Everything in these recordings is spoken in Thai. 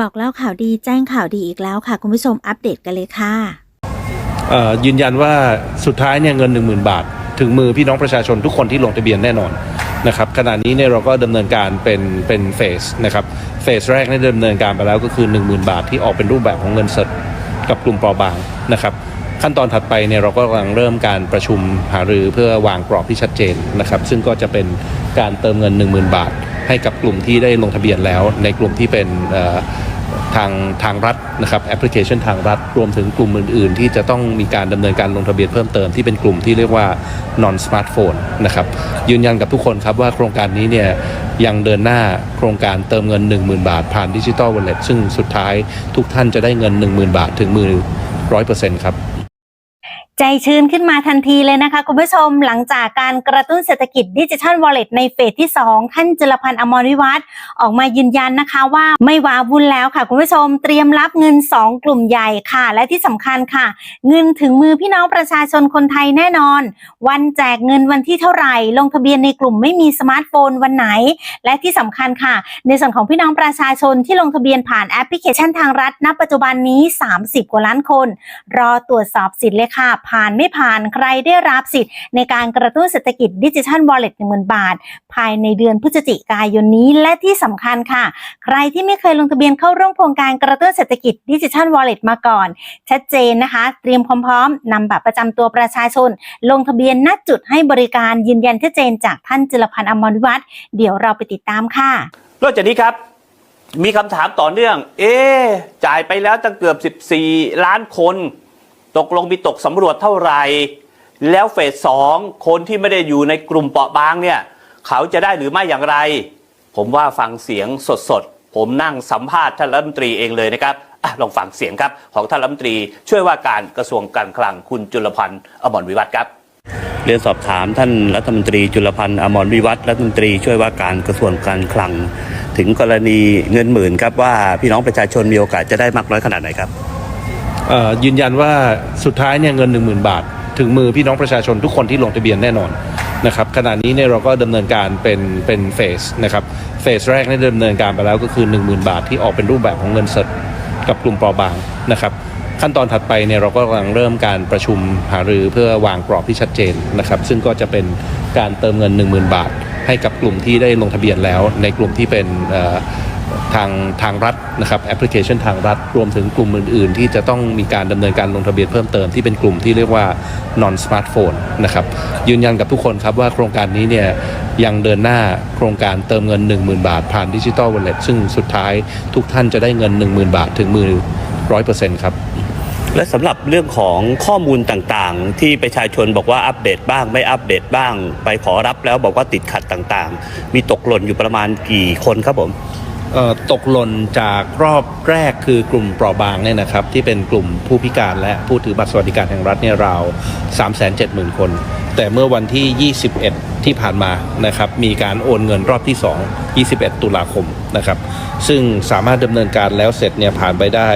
บอกเล่าข่าวดีแจ้งข่าวดีอีกแล้วค่ะ คุณผู้ชมอัปเดตกันเลยค่ะยืนยันว่าสุดท้ายเนี่ยเงิน 1 0,000 บาท ถึงมือพี่น้องประชาชนทุกคนที่ลงทะเบียนแน่นอนนะครับขณะนี้เนี่ยเราก็ดำเนินการเป็นเป็นเฟสนะครับเฟสแรกเนี่ยดำเนินการไปแล้วก็คือ 10,000 บาทที่ออกเป็นรูปแบบของเงินสดกับกลุ่มเปราะบางนะครับขั้นตอนถัดไปเนี่ยเราก็กำลังเริ่มการประชุมหารือเพื่อวางกรอบที่ชัดเจนนะครับซึ่งก็จะเป็นการเติมเงิน 10,000 บาท ให้กับกลุ่มที่ได้ลงทะเบียนแล้ว ในกลุ่มที่เป็นทางทางรัฐนะครับแอปพลิเคชันทางรัฐ รวมถึงกลุ่มอื่น ๆ ที่จะต้องมีการดำเนินการลงทะเบียนเพิ่มเติมที่เป็นกลุ่มที่เรียกว่า non smartphone นะครับยืนยันกับทุกคนครับว่าโครงการนี้เนี่ยยังเดินหน้าโครงการเติมเงิน 10,000 บาท ผ่านดิจิ t a ลวอลเล็ตซึ่งสุดท้ายทุกท่านจะได้เงิน 10,000 บาทถึงมือ100%ครับ ใจชื้นขึ้นมาทันทีเลยนะคะ คุณผู้ชมหลังจากการกระตุ้นเศรษฐกิจดิจิทัลวอลเล็ตในเฟสที่ 2 ท่านจุลพันธ์อมรวิวัฒน์ออกมายืนยันนะคะว่าไม่ว้าวุ่นแล้วค่ะ คุณผู้ชมเตรียมรับเงิน 2 กลุ่มใหญ่ค่ะ และที่สำคัญค่ะ เงินถึงมือพี่น้องประชาชนคนไทยแน่นอน วันแจกเงินวันที่เท่าไหร่ ลงทะเบียนในกลุ่มไม่มีสมาร์ทโฟนวันไหน และที่สำคัญค่ะ ในส่วนของพี่น้องประชาชนที่ลงทะเบียนผ่านแอปพลิเคชันทางรัฐณปัจจุบันนี้ 30 กว่าล้านคน รอตรวจสอบสิทธิ์เลยค่ะผ่านไม่ผ่านใครได้รับสิทธิ์ในการกระตุ้นเศรษฐกิจดิจิทัลวอลเล็ตหนึ่งหมื่นบาท ภายในเดือนพฤศจิกายนนี้และที่สำคัญค่ะ ใครที่ไม่เคยลงทะเบียนเข้าร่วมโครงการกระตุ้นเศรษฐกิจดิจิทัลวอลเล็ตมาก่อน ชัดเจนนะคะ เตรียมความพร้อมนำบัตรประจำตัวประชาชน ลงทะเบียนณจุดให้บริการยืนยันชัดเจนจากท่านจิรพันธ์อมรวิวัฒน์เดี๋ยวเราไปติดตามค่ะนอกจากนี้ครับมีคำถามต่อเนื่อง เอ๊จ่ายไปแล้วตั้งเกือบ 14 ล้านคน ตกลงมีตกสำรวจเท่าไหร่แล้วเฟสสองคนที่ไม่ได้อยู่ในกลุ่มเปราะบางเนี่ย เขาจะได้หรือไม่อย่างไร ผมว่าฟังเสียงสดๆ ผมนั่งสัมภาษณ์ท่านรัฐมนตรีเองเลยนะครับอลองฟังเสียงครับ ของท่านรัฐมนตรี ช่วยว่าการกระทรวงการคลังคุณจุลพันธ์อมรวิวัฒน์ครับ เรียนสอบถามท่านรัฐมนตรีจุลพันธ์อมรวิวัฒน์รัฐมนตรีช่วยว่าการกระทรวงการคลัง ถึงกรณีเงินหมื่นครับว่าพี่น้องประชาชนมีโอกาสจะได้มากน้อยขนาดไหนครับ ยืนยันว่าสุดท้ายเนี่ยเงิน 1 0,000 บาท ถึงมือพี่น้องประชาชนทุกคนที่ลงทะเบียนแน่นอนนะครับขณะนี้เนี่ยเราก็ดำเนินการเป็นเป็นเฟสนะครับเฟสแรกเนี่ยดำเนินการไปแล้วก็คือ 10,000 บาทที่ออกเป็นรูปแบบของเงินสดกับกลุ่มเปราะบางนะครับขั้นตอนถัดไปเนี่ยเราก็กำลังเริ่มการประชุมหารือเพื่อวางกรอบที่ชัดเจนนะครับซึ่งก็จะเป็นการเติมเงิน 10,000 บาท ให้กับกลุ่มที่ได้ลงทะเบียนแล้ว ในกลุ่มที่เป็น ทางทางรัฐนะครับแอปพลิเคชันทางรัฐรวมถึงกลุ่มอื่น ๆ ที่จะต้องมีการดำเนินการลงทะเบียนเพิ่มเติมที่เป็นกลุ่มที่เรียกว่า non smartphone นะครับยืนยันกับทุกคนครับว่าโครงการนี้เนี่ยยังเดินหน้าโครงการเติมเงิน 10,000 บาท ผ่านดิจิ t a ลวอลเล็ตซึ่งสุดท้ายทุกท่านจะได้เงิน 10,000 บาทถึงมือ100%ครับและสำหรับเรื่องของข้อมูลต่างๆ ที่ประชาชนบอกว่าอัปเดตบ้างไม่อัปเดตบ้าง ไปขอรับแล้วบอกว่าติดขัดต่างๆ มีตกหล่นอยู่ประมาณกี่คนครับผม ตกหล่นจากรอบแรกคือกลุ่มเปราะบางเนี่ยนะครับที่เป็นกลุ่มผู้พิการและผู้ถือบัตรสวัสดิการแห่งรัฐเนี่ยราว 370,000 คน แต่เมื่อวันที่ 21 ที่ผ่านมานะครับมีการโอนเงินรอบที่ 2 21 ตุลาคมนะครับซึ่งสามารถดำเนินการแล้วเสร็จเนี่ยผ่านไปได้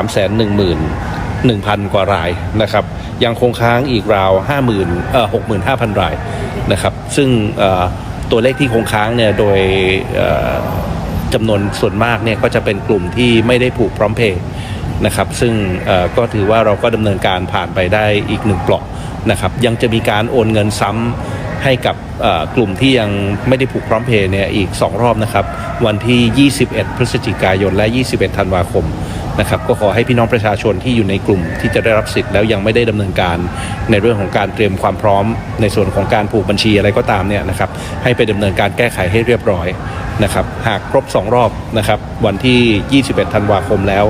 310,000 1,000 กว่ารายนะครับยังคงค้างอีกราว 50,000เอ่อ65,000 รายนะครับซึ่งตัวเลขที่คงค้างเนี่ยโดยเจำนวนส่วนมากเนี่ยก็จะเป็นกลุ่มที่ไม่ได้ผูกพร้อมเพย์นะครับซึ่งก็ถือว่าเราก็ดำเนินการผ่านไปได้อีกหนึ่งเปลาะนะครับยังจะมีการโอนเงินซ้ำให้กับกลุ่มที่ยังไม่ได้ผูกพร้อมเพย์เนี่ยอีก 2 รอบนะครับ วันที่ 21 พฤศจิกายนและ 21 ธันวาคม นะครับก็ขอให้พี่น้องประชาชนที่อยู่ในกลุ่มที่จะได้รับสิทธิ์แล้วยังไม่ได้ดำเนินการในเรื่องของการเตรียมความพร้อม ในส่วนของการผูกบัญชีอะไรก็ตามเนี่ยนะครับให้ไปดำเนินการแก้ไขให้เรียบร้อยนะครับหากครบ 2 รอบนะครับวันที่ 21 ธันวาคมแล้ว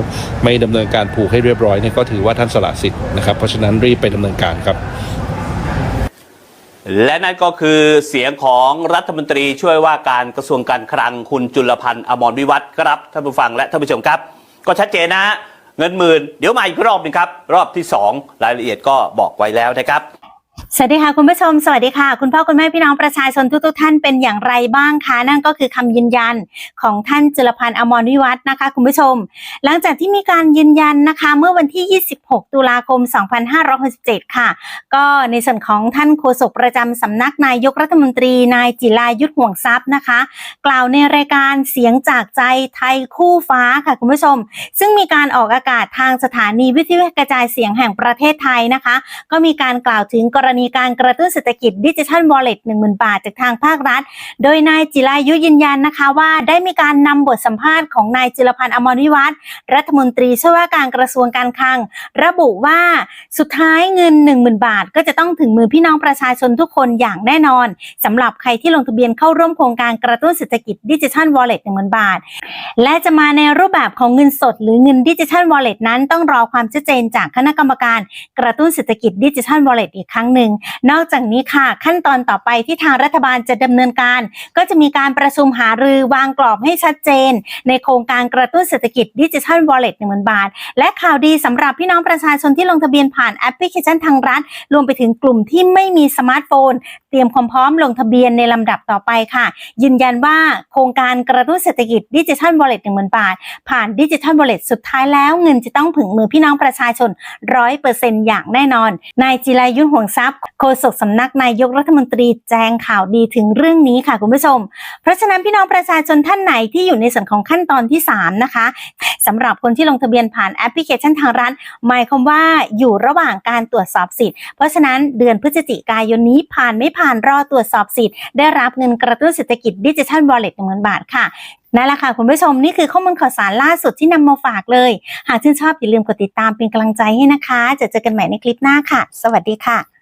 ไม่ดำเนินการผูกให้เรียบร้อยเนี่ยก็ถือว่าท่านสละสิทธิ์นะครับเพราะฉะนั้นรีบไปดำเนินการครับและนั่นก็คือเสียงของรัฐมนตรีช่วยว่าการกระทรวงการคลังคุณจุลพันธ์อมรวิวัฒน์ครับท่านผู้ฟังและท่านผู้ชมครับ ก็ชัดเจนนะเงินหมื่นเดี๋ยวมาอีกรอบหนึงครับ รอบที่ 2 รายละเอียดก็บอกไว้แล้วนะครับ สวัสดีค่ะคุณผู้ชมสวัสดีค่ะ คุณพ่อคุณแม่พี่น้องประชาชนทุกๆท่านเป็นอย่างไรบ้างคะนั่นก็คือคำยืนยันของท่านจุลพันธ์อมรวิวัฒน์นะคะ คุณผู้ชม หลังจากที่มีการยืนยันนะคะ เมื่อวันที่ 26 ตุลาคม 2567 ค่ะ ก็ในส่วนของท่านโฆษกประจำสำนักนายกรัฐมนตรีนายจิรายุทธห่วงทรัพย์นะคะ กล่าวในรายการเสียงจากใจไทยคู่ฟ้าค่ะคุณผู้ชม ซึ่งมีการออกอากาศทางสถานีวิทยุกระจายเสียงแห่งประเทศไทยนะคะ ก็มีการกล่าวถึงกรณีีการกระตุ้นเศรษฐกิจดิจิทัลวอลเล็ต10,000บาทจากทางภาครัฐ โดยนายจิรายุยืนยันนะคะว่าได้มีการนำบทสัมภาษณ์ของนายจิรพันธ์อมรวิวัฒน์รัฐมนตรีช่วยว่าการกระทรวงการคลัง ระบุว่าสุดท้ายเงิน 10,000 บาท ก็จะต้องถึงมือพี่น้องประชาชนทุกคนอย่างแน่นอนสำหรับใครที่ลงทะเบียนเข้าร่วมโครงการกระตุ้นเศรษฐกิจดิจิทัลวอลเล็ต10,000บาท และจะมาในรูปแบบของเงินสด หรือเงินดิจิทัลวอลเล็ตนั้นต้องรอความชัดเจนจากคณะกรรมการกระตุ้นเศรษฐกิจดิจิทัลวอลเล็ตอีกครั้งหนึ่งนอกจากนี้ค่ะ ขั้นตอนต่อไปที่ทางรัฐบาลจะดำเนินการ ก็จะมีการประชุมหารือวางกรอบให้ชัดเจน ในโครงการกระตุ้นเศรษฐกิจดิจิทัลวอลเล็ตหนึ่งหมื่นบาท และข่าวดีสำหรับพี่น้องประชาชนที่ลงทะเบียนผ่านแอปพลิเคชันทางรัฐ รวมไปถึงกลุ่มที่ไม่มีสมาร์ทโฟน เตรียมความพร้อมลงทะเบียนในลำดับต่อไปค่ะ ยืนยันว่าโครงการกระตุ้นเศรษฐกิจดิจิทัลวอลเล็ตหนึ่งหมื่นบาท ผ่านดิจิทัลวอลเล็ตสุดท้ายแล้วเงินจะต้องถึงมือพี่น้องประชาชนร้อยเปอร์เซ็นต์อย่างแน่นอนนายจิรายุทธห่วงทรัพย์โฆษกสำนักนายกรัฐมนตรีแจ้งข่าวดีถึงเรื่องนี้ค่ะคุณผู้ชม เพราะฉะนั้นพี่น้องประชาชนท่านไหนที่อยู่ในส่วนของขั้นตอนที่ 3 นะคะสำหรับคนที่ลงทะเบียนผ่านแอปพลิเคชันทางรัฐหมายความว่าอยู่ระหว่างการตรวจสอบสิทธิ์ เพราะฉะนั้นเดือนพฤศจิกายนนี้ผ่านไม่ผ่านรอตรวจสอบสิทธิ์ ได้รับเงินกระตุ้นเศรษฐกิจดิจิทัลวอลเล็ตหนึ่งหมื่นบาทค่ะนั่นแหละค่ะคุณผู้ชมนี่คือข้อมูลข่าวสารล่าสุดที่นำมาฝากเลย หากชื่นชอบอย่าลืมกดติดตามเป็นกำลังใจให้นะคะจะเจอกันใหม่ในคลิปหน้าค่ะ สวัสดีค่ะ